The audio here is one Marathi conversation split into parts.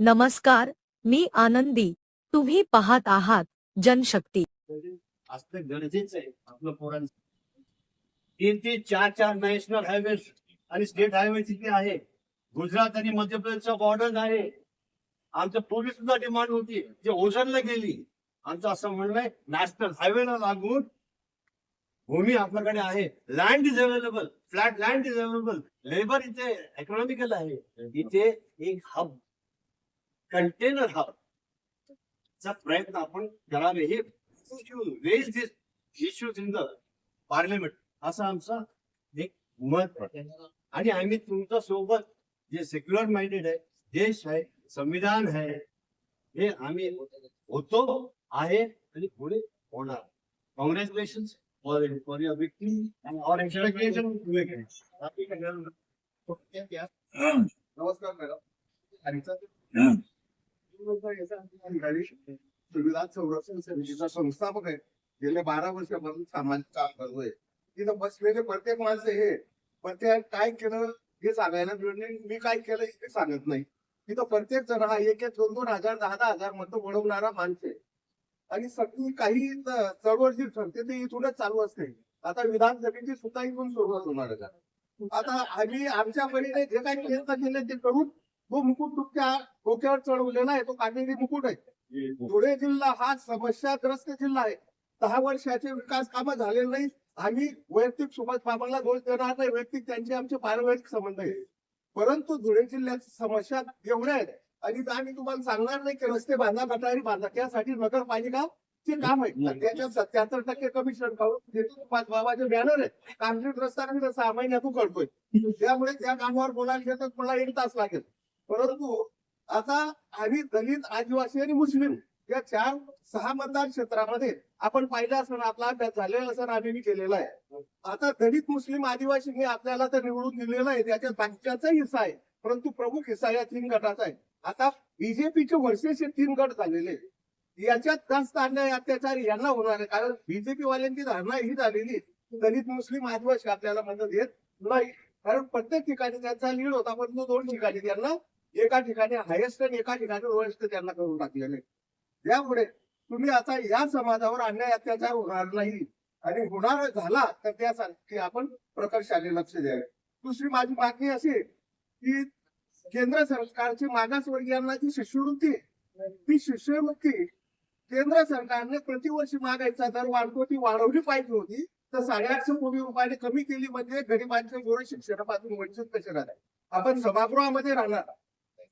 नमस्कार मी आनंदी. तुम्ही पाहत आहात जनशक्ती. असणं गरजेचं आहे आपलं पोरांचं. तीन तीन चार चार नॅशनल हायवे आणि स्टेट हायवे तिथे आहे. गुजरात आणि मध्य प्रदेशचा बॉर्डर आहे. आमच्या पूर्वी सुद्धा डिमांड होती. जे ओझरला गेली. आमचं असं म्हणणं आहे नॅशनल हायवेला लागून भूमी आपल्याकडे आहे. Land is available flat land is available labour इथे इकॉनॉमिकल आहे. इथे एक हब कंटेनर हब चा प्रयत्न आपण करावे. हे raise this issues in the parliament असं आमचा एक मत. आणि आम्ही तुमच्यासोबत जे सेक्युलर माइंडेड आहे देश आहे संविधान आहे हे आम्ही होतो आहे आणि पुढे होणार. Congratulation for for your victim और नमस्कार मॅडम. सुविधा संरक्षण समितीचा संस्थापक आहे गेल्या बारा वर्षापासून सामाजिक काम करतोय तिथं बसलेले प्रत्येक माणसं हे प्रत्येक काय केलं हे सांगायला मिळत मी काय केलं हे सांगत नाही तिथं प्रत्येक जण हा एक एक दोन दोन हजार दहा दहा हजार मतं वळवणारा माणसे आणि सगळी काही चळवळ जी ठरते ती इथूनच चालू असते आता विधानसभेची सुद्धा इथून सुरुवात होणार आता आम्ही आमच्या परीने जे काही प्रयत्न केले ते करून तो मुकुट तुमच्या डोक्यावर चढवलेला आहे तो काटेरी मुकुट आहे. धुळे जिल्हा हा समस्याग्रस्त जिल्हा आहे. दहा वर्षाचे विकास कामं झालेले नाही आम्ही वैयक्तिक सुभाष बाबांना दोष देणार नाही. वैयक्तिक त्यांचे आमचे पारिवारिक संबंध आहे परंतु धुळे जिल्ह्याची समस्या एवढ्या आहेत. आणि आम्ही तुम्हाला सांगणार नाही की रस्ते बांधा गटारी बांधा त्यासाठी नगरपालिका चे काम आहे. त्याच्यात सत्याहत्तर टक्के कमिशन सुभाष बाबाचे बॅनर आहे काँक्रीट रस्ता सहा महिन्यातून करतोय. त्यामुळे त्या कामावर बोलायला घेतात मला एक तास लागेल. परंतु आता आम्ही दलित आदिवासी आणि मुस्लिम या चार सहा मतदार क्षेत्रामध्ये आपण पाहिलं असं आपला अभ्यास झालेला असं आम्ही केलेला आहे. आता दलित मुस्लिम आदिवासींनी आपल्याला तर निवडून दिलेलं आहे त्याच्यात बाकीच्याचा हिस्सा आहे परंतु प्रमुख हिस्सा या तीन गटाचा आहे. आता बीजेपीचे वर्षेचे तीन गट झालेले याच्यात जास्त अन्याय अत्याचार यांना होणार आहे कारण बीजेपी वाल्यांची धारणा ही झालेली दलित मुस्लिम आदिवासी आपल्याला मदत येत नाही. कारण प्रत्येक ठिकाणी त्यांचा लीड होता परंतु दोन ठिकाणी त्यांना एका ठिकाणी हायेस्ट आणि एका ठिकाणी लोएस्ट त्यांना करून टाकलेले. त्यामुळे तुम्ही आता या समाजावर अन्याय अत्याचार होणार नाही. आणि होणार झाला तर त्यासाठी आपण प्रकर्षाने लक्ष द्यावे. दुसरी माझी मागणी अशी की केंद्र सरकारची मागासवर्गीयांना जी शिष्यवृत्ती ती शिष्यवृत्ती केंद्र सरकारने प्रतिवर्षी मागायचा दर वाढतो ती वाढवली पाहिजे होती तर साडेआठशे कोटी रुपयाने कमी केली म्हणजे गरिबांचे गोर शिक्षणापासून वंचित कसे राहणार? आपण सभागृहामध्ये राहणार.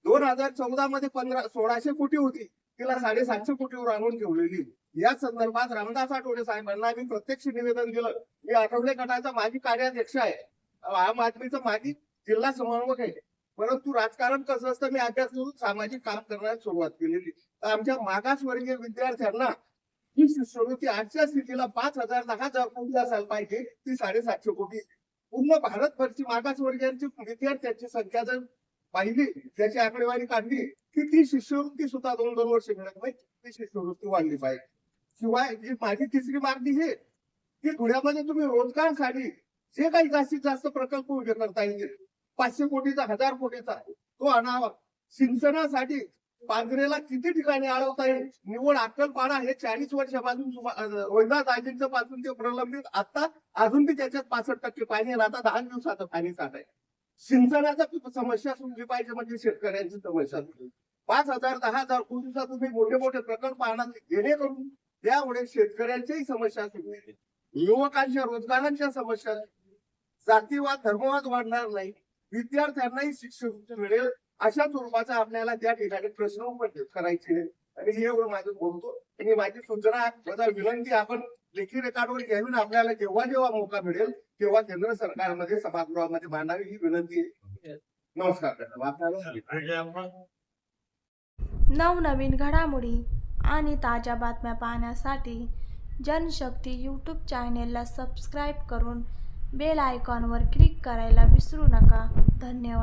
दोन हजार चौदा मध्ये पंधरा सोळाशे कोटी होती. तिला साडेसातशे कोटीवर आणून ठेवलेली. या संदर्भात रामदास आठवले साहेबांना मी प्रत्यक्ष निवेदन दिलं. मी आठवले गटाचा माजी कार्याध्यक्ष आहे. आम आदमीचा माजी जिल्हा समन्वयक आहे. परंतु राजकारण कसं असतं मी अभ्यास करून सामाजिक काम करण्यास सुरुवात केलेली. तर आमच्या मागासवर्गीय विद्यार्थ्यांना ही शिष्यवृत्ती आजच्या स्थितीला पाच हजार दहा हजार कोटी असायला पाहिजे. ती साडेसातशे कोटी पूर्ण भारतभरची मागासवर्गीयांची विद्यार्थ्यांची संख्या जर पाहिली त्याची आकडेवारी काढली की ती शिष्यवृत्ती सुद्धा दोन दोन वर्ष मिळत नाही ती शिष्यवृत्ती वाढली पाहिजे. शिवाय जी माझी तिसरी मागणी हे की धुळ्यामध्ये तुम्ही रोजगारसाठी जे काही जास्तीत जास्त प्रकल्प उभे करता येईल पाचशे कोटीचा हजार कोटीचा तो आणावा. सिंचनासाठी पांजरेला किती ठिकाणी अडवता येईल? निवड अक्कलपाडा हे चाळीस वर्षापासून सुमा- अं, पासून ते प्रलंबित आता अजून बी त्याच्यात पासष्ट टक्के पाणी आहे. आता दहा दिवसाचं पाणी साठ आहे सिंचनाचा समस्या सुटली पाहिजे म्हणजे शेतकऱ्यांची समस्या. पाच हजार दहा हजार कोटीचा तुम्ही मोठे मोठे प्रकल्प आणा जेणेकरून त्यामुळे शेतकऱ्यांच्याही समस्या सुटतील युवकांच्या रोजगारांच्या समस्या जातीवाद धर्मवाद वाढणार नाही. विद्यार्थ्यांनाही शिक्षण मिळेल अशा स्वरूपाचा आपल्याला त्या ठिकाणी प्रश्न उपस्थित करायचे आणि हे माझं बोलतो. आणि माझी सूचना माझा विनंती आपण लेखी रेकॉर्डवर घ्यावी आणि आपल्याला जेव्हा जेव्हा मौका मिळेल तेव्हा केंद्र सरकारमध्ये सभागृहामध्ये मांडावी ही विनंती आहे. नमस्कार नवनवीन घडामोडी आणि ताज्या बातम्या पाहण्यासाठी जनशक्ती यूट्यूब चॅनेलला सबस्क्राईब करून बेल आयकॉनवर क्लिक करायला विसरू नका. धन्यवाद.